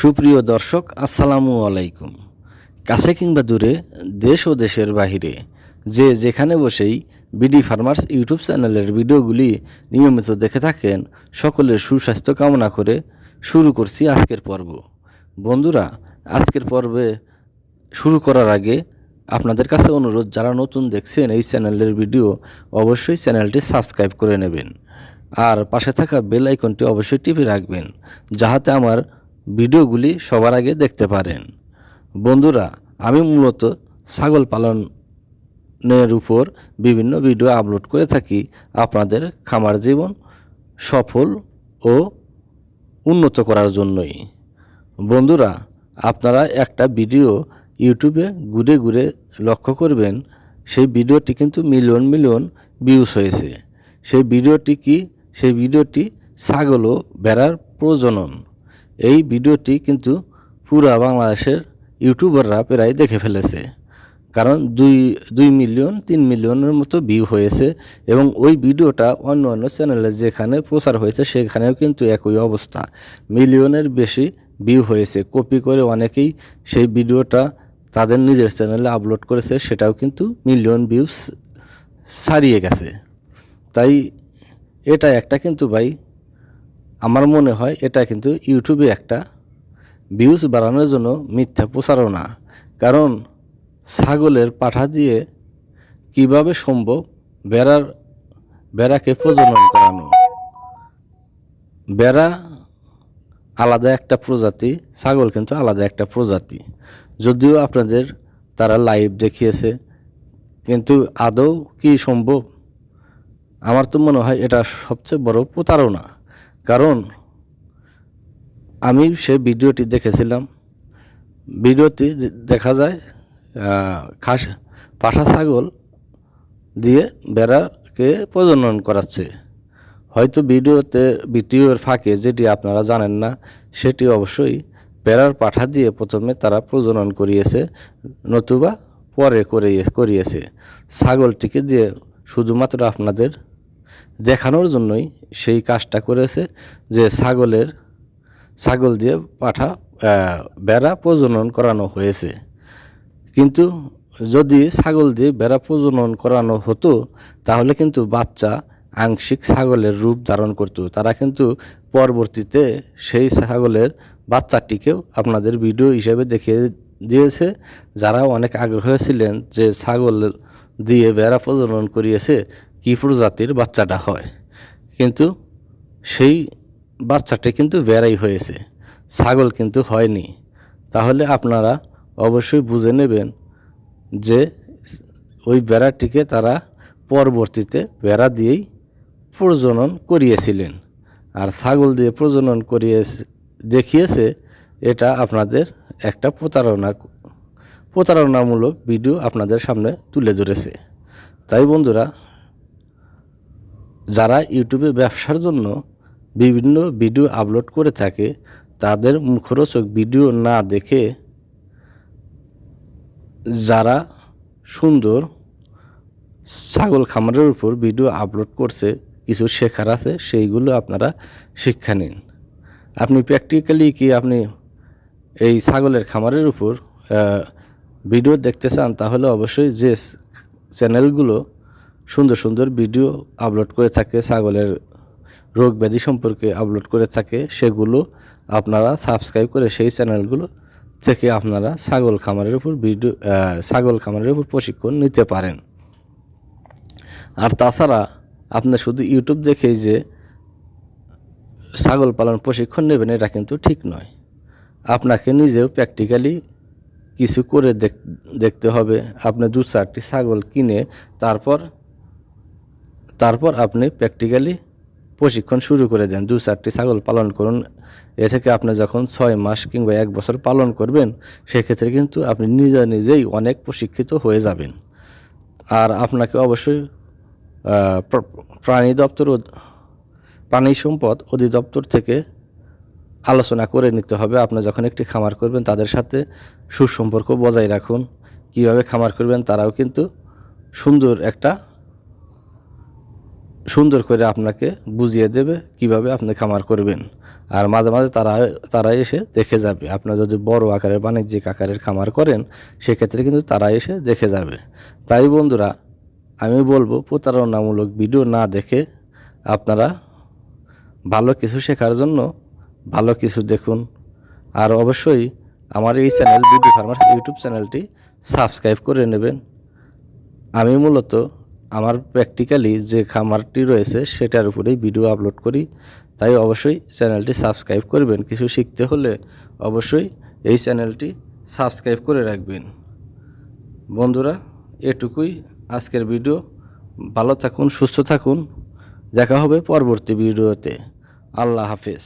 সুপ্রিয় দর্শক, আসসালামু আলাইকুম। কাছে কিংবা দূরে, দেশ ও দেশের বাহিরে, যে যেখানে বসেই বিডি ফার্মার্স ইউটিউব চ্যানেলের ভিডিওগুলি নিয়মিত দেখে থাকেন, সকলের সুস্বাস্থ্য কামনা করে শুরু করছি আজকের পর্ব। বন্ধুরা, আজকের পর্বে শুরু করার আগে আপনাদের কাছে অনুরোধ, যারা নতুন দেখছেন এই চ্যানেলের ভিডিও, অবশ্যই চ্যানেলটি সাবস্ক্রাইব করে নেবেন। আর পাশে থাকা বেল আইকনটি অবশ্যই টিপে রাখবেন, যাহাতে আমার ভিডিওগুলি সবার আগে দেখতে পারেন। বন্ধুরা, আমি মূলত ছাগল পালনের উপর বিভিন্ন ভিডিও আপলোড করে থাকি। আপনাদের খামার জীবন সফল ও উন্নত করার জন্যই। বন্ধুরা, আপনারা একটা ভিডিও ইউটিউবে ঘুরে ঘুরে লক্ষ্য করবেন, সেই ভিডিওটি কিন্তু মিলিয়ন মিলিয়ন ভিউজ হয়েছে। সেই ভিডিওটি কি? সেই ভিডিওটি ছাগল ও ভেড়ার প্রজনন। এই ভিডিওটি কিন্তু পুরা বাংলাদেশের ইউটিউবাররা প্রায় দেখে ফেলেছে। কারণ দুই দুই মিলিয়ন, তিন মিলিয়নের মতো ভিউ হয়েছে এবং ওই ভিডিওটা অন্য অন্য চ্যানেলে যেখানে প্রচার হয়েছে, সেখানেও কিন্তু একই অবস্থা। মিলিয়নের বেশি ভিউ হয়েছে। কপি করে অনেকেই সেই ভিডিওটা তাদের নিজের চ্যানেলে আপলোড করেছে, সেটাও কিন্তু মিলিয়ন ভিউস ছাড়িয়ে গেছে। তাই এটা একটা কিন্তু ভাই, আমার মনে হয় এটা কিন্তু ইউটিউবে একটা ভিউজ বাড়ানোর জন্য মিথ্যা প্রচারণা। কারণ ছাগলের পাঠা দিয়ে কীভাবে সম্ভব বেড়ার, বেড়াকে প্রজনন করানো? বেড়া আলাদা একটা প্রজাতি, ছাগল কিন্তু আলাদা একটা প্রজাতি। যদিও আপনাদের তারা লাইভ দেখিয়েছে, কিন্তু আদৌ কি সম্ভব? আমার তো মনে হয় এটা সবচেয়ে বড় প্রতারণা। কারণ আমি সে ভিডিওটি দেখেছিলাম। ভিডিওটি দেখা যায় খাস পাঠা ছাগল দিয়ে বেড়াকে প্রজনন করাচ্ছে। হয়তো ভিডিওতে, ভিডিওর ফাঁকে যেটি আপনারা জানেন না, সেটি অবশ্যই বেড়ার পাঠা দিয়ে প্রথমে তারা প্রজনন করিয়েছে, নতুবা পরে করে, করিয়েছে। ছাগলটিকে দিয়ে শুধুমাত্র আপনাদের দেখানোর জন্যই সেই কাজটা করেছে যে ছাগলের, ছাগল দিয়ে পাঠা বেড়া প্রজনন করানো হয়েছে। কিন্তু যদি ছাগল দিয়ে বেড়া প্রজনন করানো হতো, তাহলে কিন্তু বাচ্চা আংশিক ছাগলের রূপ ধারণ করত। তারা কিন্তু পরবর্তীতে সেই ছাগলের বাচ্চাটিকেও আপনাদের ভিডিও হিসেবে দেখিয়ে দিয়েছে। যারা অনেক আগ্রহ ছিলেন যে ছাগল দিয়ে বেড়া প্রজনন করিয়েছে, কী প্রজাতির বাচ্চাটা হয়। কিন্তু সেই বাচ্চাটি কিন্তু বেড়াই হয়েছে। ছাগল কিন্তু হয়নি। তাহলে আপনারা অবশ্যই বুঝে নেবেন যে ওই বেড়াটিকে তারা পরবর্তীতে বেড়া দিয়েই প্রজনন করিয়েছিলেন। আর ছাগল দিয়ে প্রজনন করিয়ে দেখিয়েছে, এটা আপনাদের একটা প্রতারণা, প্রতারণামূলক ভিডিও আপনাদের সামনে তুলে ধরেছে। তাই বন্ধুরা, যারা ইউটিউবে ব্যবসার জন্য বিভিন্ন ভিডিও আপলোড করে থাকে, তাদের মুখরোচক ভিডিও না দেখে যারা সুন্দর ছাগল খামারের উপর ভিডিও আপলোড করছে কিছু শেখার আছে, সেইগুলো আপনারা শিক্ষা নিন। আপনি প্র্যাকটিক্যালি কি আপনি এই ছাগলের খামারের উপর ভিডিও দেখতে চান, তাহলে অবশ্যই যে চ্যানেলগুলো সুন্দর সুন্দর ভিডিও আপলোড করে থাকে, ছাগলের রোগ ব্যাধি সম্পর্কে আপলোড করে থাকে, সেগুলো আপনারা সাবস্ক্রাইব করে সেই চ্যানেলগুলো থেকে আপনারা ছাগল খামারের উপর ভিডিও ছাগল খামারের উপর প্রশিক্ষণ নিতে পারেন। আর তাছাড়া আপনি শুধু ইউটিউব দেখেই যে ছাগল পালন প্রশিক্ষণ নেবেন, এটা কিন্তু ঠিক নয়। আপনাকে নিজেও প্র্যাকটিক্যালি কিছু করে দেখ- দেখতে হবে। আপনি দু চারটি ছাগল কিনে তারপর তারপর আপনি প্র্যাকটিক্যালি প্রশিক্ষণ শুরু করে দেন। দু চারটি ছাগল পালন করুন। এ থেকে আপনি যখন ছয় মাস কিংবা এক বছর পালন করবেন, সেক্ষেত্রে কিন্তু আপনি নিজে নিজেই অনেক প্রশিক্ষিত হয়ে যাবেন। আর আপনাকে অবশ্যই প্রাণী দপ্তর প্রাণী সম্পদ অধিদপ্তর থেকে আলোচনা করে নিতে হবে। আপনি যখন একটি খামার করবেন, তাদের সাথে সুসম্পর্ক বজায় রাখুন। কীভাবে খামার করবেন, তারাও কিন্তু সুন্দর একটা, সুন্দর করে আপনাকে বুঝিয়ে দেবে কীভাবে আপনি খামার করবেন। আর মাঝে মাঝে তারা তারা এসে দেখে যাবে। আপনার যদি বড় আকারের বাণিজ্যিক আকারের খামার করেন, সেক্ষেত্রে কিন্তু তারা এসে দেখে যাবে। তাই বন্ধুরা আমি বলব প্রতারণামূলক ভিডিও না দেখে আপনারা ভালো কিছু শেখার জন্য ভালো কিছু দেখুন। আর অবশ্যই আমার এই চ্যানেল বিডি ফার্মার্স ইউটিউব চ্যানেলটি সাবস্ক্রাইব করে নেবেন। আমি মূলত আমার প্র্যাকটিক্যালি যে খামারটি রয়েছে সেটার উপরেই ভিডিও আপলোড করি। তাই অবশ্যই চ্যানেলটি সাবস্ক্রাইব করবেন। কিছু শিখতে হলে অবশ্যই এই চ্যানেলটি সাবস্ক্রাইব করে রাখবেন। বন্ধুরা, এটুকুই আজকের ভিডিও। ভালো থাকুন সুস্থ থাকুন। দেখা হবে পরবর্তী ভিডিওতে। আল্লাহ হাফেজ।